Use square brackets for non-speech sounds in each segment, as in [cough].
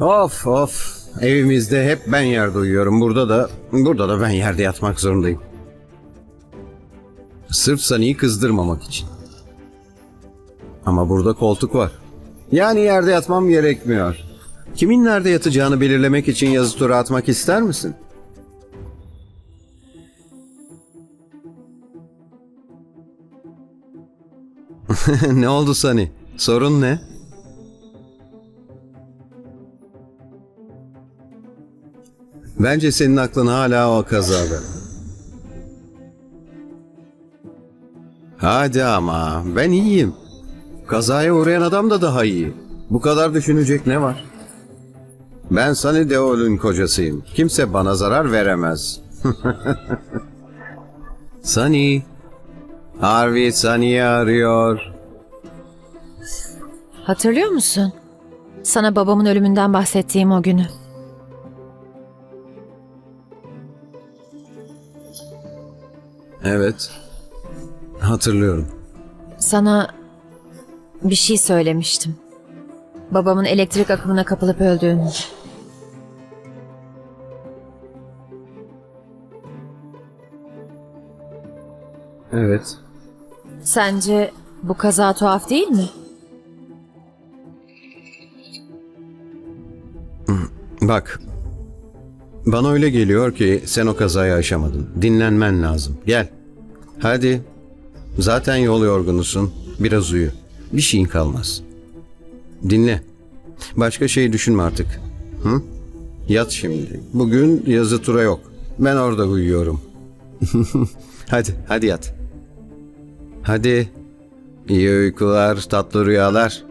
Of of. Evimizde hep ben yerde uyuyorum. Burada da burada da ben yerde yatmak zorundayım. Sırf Sani'yi kızdırmamak için. Ama burada koltuk var. Yani yerde yatmam gerekmiyor. Kimin nerede yatacağını belirlemek için yazı tura atmak ister misin? [laughs] ne oldu Sani? Sorun ne? Bence senin aklın hala o kazada. Hadi ama ben iyiyim. Kazaya uğrayan adam da daha iyi. Bu kadar düşünecek ne var? Ben Sunny Deol'ün kocasıyım. Kimse bana zarar veremez. [laughs] Sunny. Harvey Sunny'i arıyor. Hatırlıyor musun? Sana babamın ölümünden bahsettiğim o günü. Evet. Hatırlıyorum. Sana bir şey söylemiştim. Babamın elektrik akımına kapılıp öldüğünü. Evet. Sence bu kaza tuhaf değil mi? Bak. Bana öyle geliyor ki sen o kazayı aşamadın. Dinlenmen lazım. Gel. Hadi. Zaten yol yorgunusun. Biraz uyu. Bir şeyin kalmaz. Dinle. Başka şey düşünme artık. Hı? Yat şimdi. Bugün yazı tura yok. Ben orada uyuyorum. [laughs] hadi, hadi yat. Hadi. İyi uykular, tatlı rüyalar.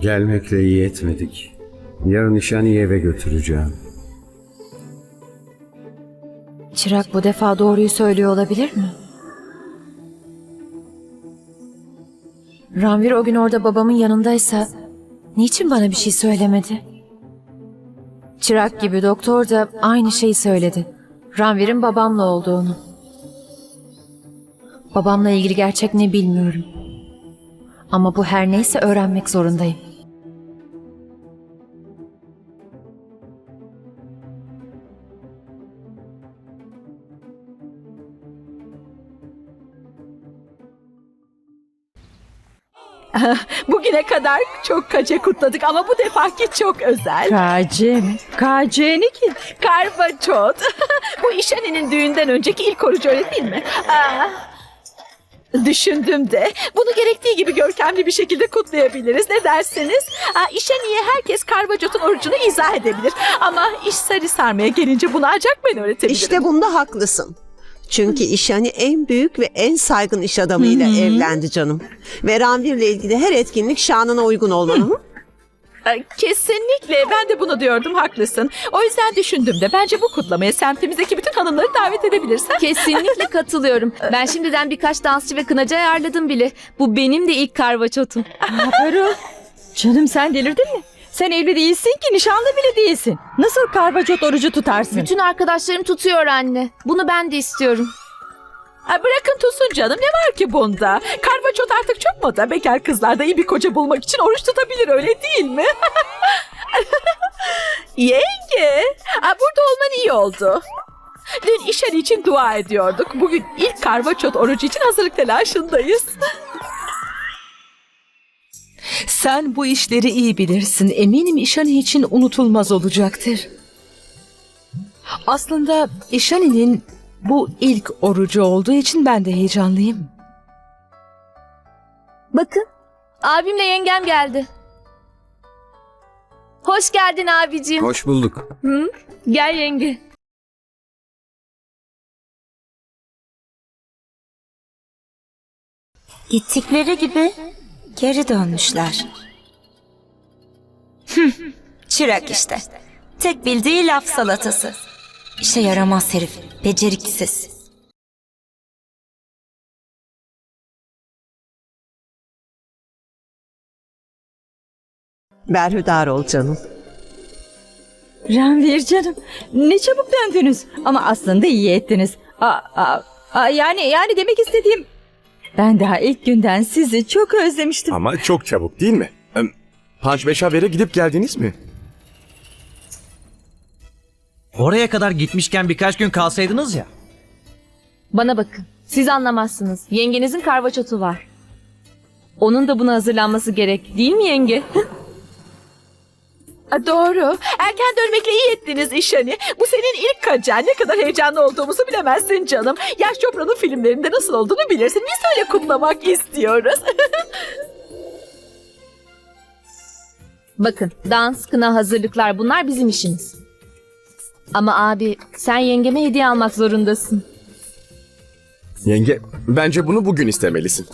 Gelmekle iyi etmedik. Yarın nişanı eve götüreceğim. Çırak bu defa doğruyu söylüyor olabilir mi? Ranvir o gün orada babamın yanındaysa niçin bana bir şey söylemedi? Çırak gibi doktor da aynı şeyi söyledi. Ranvir'in babamla olduğunu. Babamla ilgili gerçek ne bilmiyorum. Ama bu her neyse öğrenmek zorundayım. [laughs] Bugüne kadar çok kace kutladık ama bu defaki çok özel. Kace mi? Kace ne ki? Karvaçot. [laughs] bu İşani'nin düğünden önceki ilk orucu öyle değil mi? Aa, düşündüm de bunu gerektiği gibi görkemli bir şekilde kutlayabiliriz. Ne dersiniz? Aa, İşani'ye herkes Karvacot'un orucunu izah edebilir. Ama iş sarı sarmaya gelince bunu ancak ben öğretebilirim. İşte bunda haklısın. Çünkü İşani en büyük ve en saygın iş adamıyla evlendi canım. Ve Ranvir'le ilgili her etkinlik şanına uygun olmalı? Ee, Kesinlikle ben de bunu diyordum haklısın. O yüzden düşündüm de bence bu kutlamaya semtimizdeki bütün hanımları davet edebilirsen. Kesinlikle [laughs] katılıyorum. Ben şimdiden birkaç dansçı ve kınacı ayarladım bile. Bu benim de ilk karvaçotum. Peru. Canım sen delirdin mi? Sen evli değilsin ki nişanlı bile değilsin. Nasıl karvacot orucu tutarsın? Bütün arkadaşlarım tutuyor anne. Bunu ben de istiyorum. Ay bırakın tutsun canım ne var ki bunda? Karvaçot artık çok moda. Bekar kızlar da iyi bir koca bulmak için oruç tutabilir öyle değil mi? [laughs] Yenge, Aa, burada olman iyi oldu. Dün işen için dua ediyorduk. Bugün ilk karvaçot orucu için hazırlık telaşındayız. [laughs] Sen bu işleri iyi bilirsin. Eminim İşani için unutulmaz olacaktır. Aslında İşani'nin bu ilk orucu olduğu için ben de heyecanlıyım. Bakın. Abimle yengem geldi. Hoş geldin abicim. Hoş bulduk. Gel yenge. Gittikleri gibi Geri dönmüşler. Çırak işte. Tek bildiği laf salatası. İşe yaramaz herif, beceriksiz. Berhudar ol canım. Ranvir canım ne çabuk döndünüz ama aslında iyi ettiniz. Aa, aa, aa, yani yani demek istediğim ben daha ilk günden sizi çok özlemiştim. Ama çok çabuk değil mi? Panç Beşaver'e gidip geldiniz mi? Oraya kadar gitmişken birkaç gün kalsaydınız ya. Bana bakın. Siz anlamazsınız. Yengenizin karvaçotu var. Onun da buna hazırlanması gerek. Değil mi yenge? [laughs] Doğru. Erken dönmekle iyi ettiniz İşani. Bu senin ilk kacan. Ne kadar heyecanlı olduğumuzu bilemezsin canım. Yaş Çopra'nın filmlerinde nasıl olduğunu bilirsin. Biz öyle kutlamak istiyoruz. [laughs] Bakın dans, kına hazırlıklar bunlar bizim işimiz. Ama abi sen yengeme hediye almak zorundasın. Yenge, bence bunu bugün istemelisin.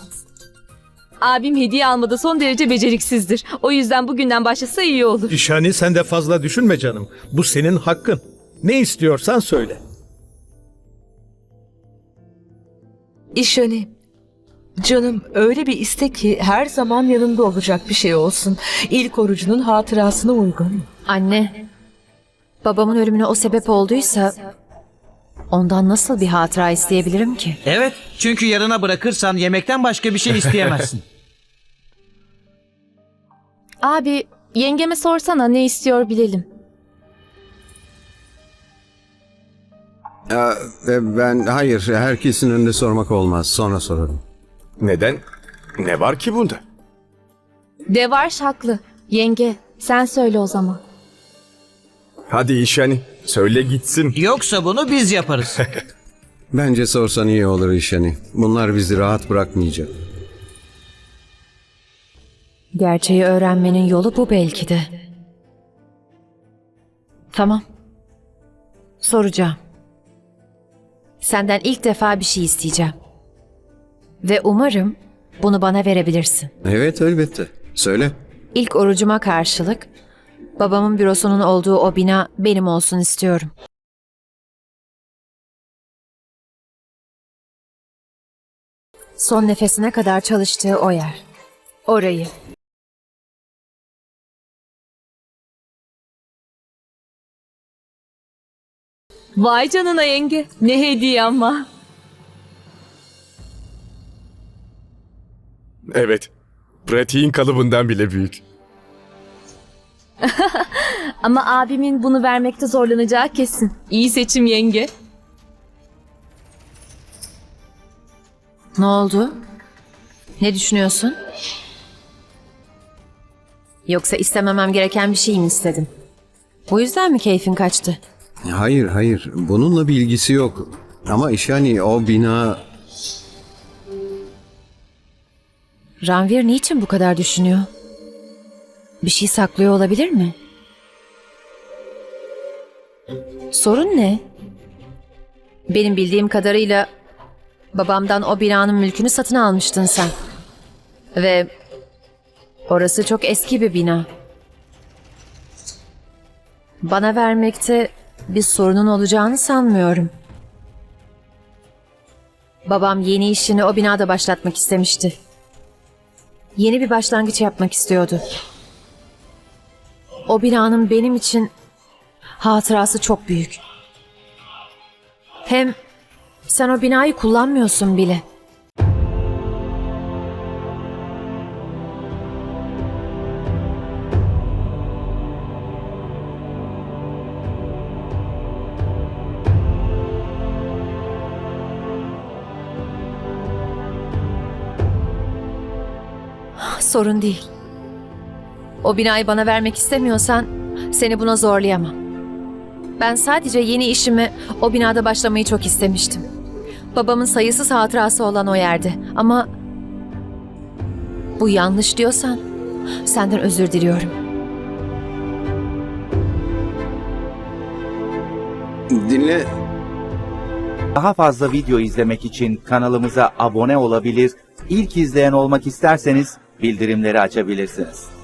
Abim hediye almada son derece beceriksizdir. O yüzden bugünden başlasa iyi olur. İşhani sen de fazla düşünme canım. Bu senin hakkın. Ne istiyorsan söyle. İşani. Canım öyle bir iste ki her zaman yanında olacak bir şey olsun. İlk orucunun hatırasına uygun. Anne, babamın ölümüne o sebep olduysa ondan nasıl bir hatıra isteyebilirim ki? Evet çünkü yarına bırakırsan yemekten başka bir şey isteyemezsin. [laughs] Abi yengeme sorsana ne istiyor bilelim. Aa, e, ben hayır herkesin önünde sormak olmaz. Sonra sorarım. Neden? Ne var ki bunda? Devarş haklı. Yenge sen söyle o zaman. Hadi İşani, söyle gitsin. Yoksa bunu biz yaparız. [laughs] Bence sorsan iyi olur işeni. Bunlar bizi rahat bırakmayacak. Gerçeği öğrenmenin yolu bu belki de. Tamam. Soracağım. Senden ilk defa bir şey isteyeceğim. Ve umarım bunu bana verebilirsin. Evet elbette. Söyle. İlk orucuma karşılık babamın bürosunun olduğu o bina benim olsun istiyorum. Son nefesine kadar çalıştığı o yer. Orayı. Vay canına yenge. Ne hediye ama. Evet, pratiğin kalıbından bile büyük. [laughs] Ama abimin bunu vermekte zorlanacağı kesin. İyi seçim yenge. Ne oldu? Ne düşünüyorsun? Yoksa istememem gereken bir şey mi istedin? Bu yüzden mi keyfin kaçtı? Hayır hayır. Bununla bir ilgisi yok. Ama işani o bina... Ranvir niçin bu kadar düşünüyor? Bir şey saklıyor olabilir mi? Sorun ne? Benim bildiğim kadarıyla babamdan o binanın mülkünü satın almıştın sen. Ve orası çok eski bir bina. Bana vermekte bir sorunun olacağını sanmıyorum. Babam yeni işini o binada başlatmak istemişti. Yeni bir başlangıç yapmak istiyordu. O binanın benim için hatırası çok büyük. Hem sen o binayı kullanmıyorsun bile. Sorun değil. O binayı bana vermek istemiyorsan seni buna zorlayamam. Ben sadece yeni işimi o binada başlamayı çok istemiştim. Babamın sayısız hatırası olan o yerde. Ama bu yanlış diyorsan senden özür diliyorum. Dinle. Daha fazla video izlemek için kanalımıza abone olabilir, ilk izleyen olmak isterseniz bildirimleri açabilirsiniz.